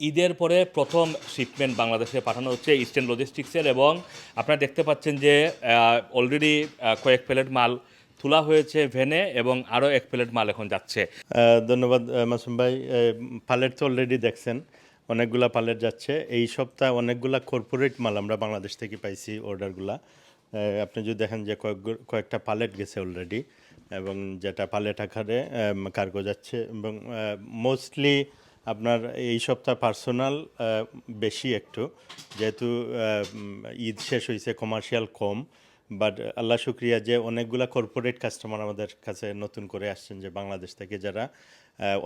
ঈদের পরে প্রথম শিপমেন্ট বাংলাদেশে পাঠানো হচ্ছে ইস্টার্ন লজিস্টিক্সের এবং আপনারা দেখতে পাচ্ছেন যে অলরেডি কয়েক প্লেট মাল তোলা হয়েছে ভেনে এবং আরও এক প্লেট মাল এখন যাচ্ছে। ধন্যবাদ মাসুম ভাই। পালেট তো অলরেডি দেখছেন, অনেকগুলা পালেট যাচ্ছে। এই সপ্তাহে অনেকগুলা কর্পোরেট মাল আমরা বাংলাদেশ থেকে পাইছি অর্ডারগুলা আপনি যদি দেখেন যে কয়েক কয়েকটা পালেট গেছে অলরেডি এবং যেটা পালেট আকারে কার্গো যাচ্ছে এবং মোস্টলি আপনার এই সপ্তাহ পার্সোনাল বেশি একটু। যেহেতু ঈদ শেষ হয়েছে কমার্শিয়াল কম বাট আল্লাহ শুক্রিয়া যে অনেকগুলা কর্পোরেট কাস্টমার আমাদের কাছে নতুন করে আসছেন যে বাংলাদেশ থেকে যারা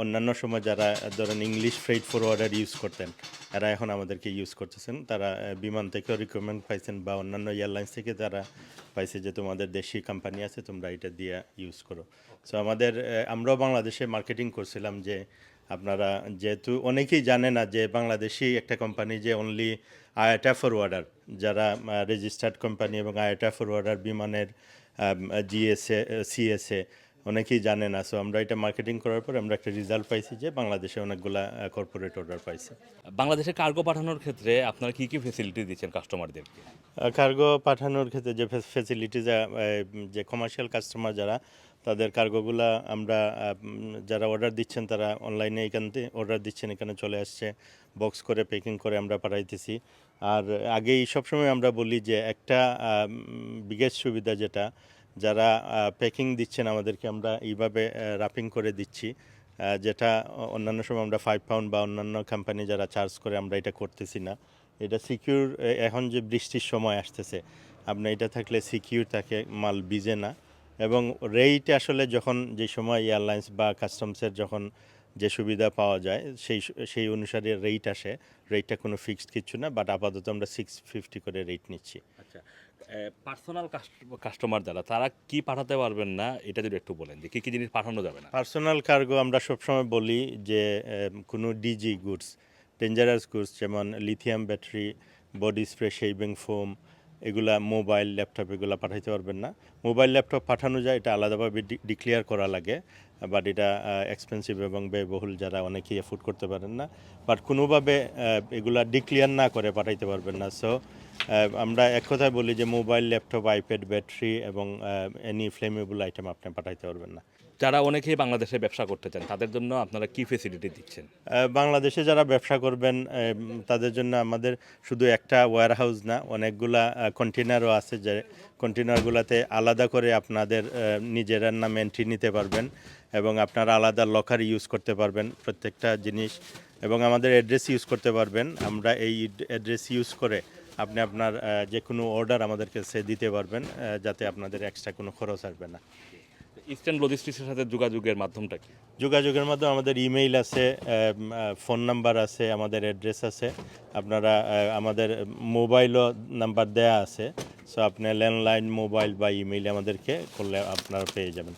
অন্যান্য সময় যারা, ধরেন ইংলিশ ফ্রেড ফরওয়ার্ডার ইউজ করতেন, এরা এখন আমাদেরকে ইউজ করতেছেন। তারা বিমান থেকেও রিকমেন্ড পাইছেন বা অন্যান্য এয়ারলাইন্স থেকে তারা পাইছে যে তোমাদের দেশি কোম্পানি আছে, তোমরা এটা দিয়ে ইউজ করো। সো আমাদের আমরাও বাংলাদেশে মার্কেটিং করছিলাম যে আপনারা যেহেতু অনেকেই জানে না যে বাংলাদেশি একটা কোম্পানি যে অনলি আয়াটা ফরওয়ার্ডার যারা রেজিস্টার্ড কোম্পানি এবং আয়াটা ফরওয়ার্ডার বিমানের জিএসএ সিএসএ অনেকেই জানে না সো আমরা এটা মার্কেটিং করার পর আমরা একটা রেজাল্ট পাইছি যে বাংলাদেশে অনেকগুলা কর্পোরেট অর্ডার পাইছে। বাংলাদেশে কার্গো পাঠানোর ক্ষেত্রে আপনারা কী কী ফেসিলিটি দিচ্ছেন কাস্টমারদেরকে কার্গো পাঠানোর ক্ষেত্রে যে ফেসিলিটি যে কমার্শিয়াল কাস্টমার যারা তাদের কার্গোগুলা আমরা যারা অর্ডার দিচ্ছেন তারা অনলাইনে এখান থেকে অর্ডার দিচ্ছেন এখানে চলে আসছে বক্স করে প্যাকিং করে আমরা পাঠাইতেছি। আর আগেই সবসময় আমরা বলি যে একটা বিগেস্ট সুবিধা যেটা যারা প্যাকিং দিচ্ছেন আমাদেরকে আমরা এইভাবে রাপিং করে দিচ্ছি যেটা অন্যান্য সময় আমরা ফাইভ পাউন্ড বা অন্যান্য কোম্পানি যারা চার্জ করে আমরা এটা করতেছি না। এটা সিকিউর এখন যে বৃষ্টির সময় আসতেছে, আপনি এটা থাকলে সিকিউর থাকে, মাল ভিজে না। এবং রেট আসলে যখন যে সময় এয়ারলাইন্স বা কাস্টমসের যখন যে সুবিধা পাওয়া যায়, সেই সেই অনুসারে রেট আসে। রেটটা কোনো ফিক্সড কিছু না বাট আপাতত আমরা সিক্স ফিফটি করে রেট নিচ্ছি। আচ্ছা পার্সোনাল কাস্টমার যারা, তারা কি পাঠাতে পারবেন না, এটা যদি একটু বলেন যে কী কী জিনিস পাঠানো যাবে না? পার্সোনাল কার্গো আমরা সবসময় বলি যে কোনো ডিজি গুডস ডেঞ্জারাস গুডস যেমন lithium battery body spray shaving foam এগুলা মোবাইল, ল্যাপটপ এগুলা পাঠাইতে পারবেন না। মোবাইল, ল্যাপটপ পাঠানো যায়, এটা আলাদাভাবে ডিক্লেয়ার করা লাগে, বাট এটা এক্সপেন্সিভ এবং ব্যয়বহুল যারা অনেকেই এফোর্ড করতে পারেন না। বাট কোনোভাবে এগুলা ডিক্লেয়ার না করে পাঠাইতে পারবেন না। সো আমরা এক কথায় বলি যে মোবাইল, ল্যাপটপ আইপ্যাড ব্যাটারি এবং এনি ফ্লেমেবল আইটেম আপনি পাঠাইতে পারবেন না। যারা অনেকেই বাংলাদেশে ব্যবসা করতে চান তাদের জন্য আপনারা কি ফেসিলিটি দিচ্ছেন? বাংলাদেশে যারা ব্যবসা করবেন তাদের জন্য আমাদের শুধু একটা ওয়্যার হাউস না অনেকগুলা কন্টেনারও আছে যে কন্টেনারগুলোতে আলাদা করে আপনাদের আহ, নিজেরার নাম এন্ট্রি নিতে পারবেন এবং আপনারা আলাদা লকার ইউজ করতে পারবেন প্রত্যেকটা জিনিস এবং আমাদের অ্যাড্রেস ইউজ করতে পারবেন। আমরা এই অ্যাড্রেস ইউজ করে আপনি আপনার যে কোনো অর্ডার আমাদের কাছে দিতে পারবেন যাতে আপনাদের এক্সট্রা কোনো খরচ আসবে না। ইস্টার্ন লজিস্টিক্সের সাথে যোগাযোগের মাধ্যমটা কি? যোগাযোগের মাধ্যমে আমাদের ইমেইল আছে ফোন নাম্বার আছে, আমাদের অ্যাড্রেস আছে। আপনারা আমাদের মোবাইলও নাম্বার দেয়া আছে। সো আপনি ল্যান্ডলাইন মোবাইল বা ইমেইল আমাদেরকে করলে আপনারা পেয়ে যাবেন।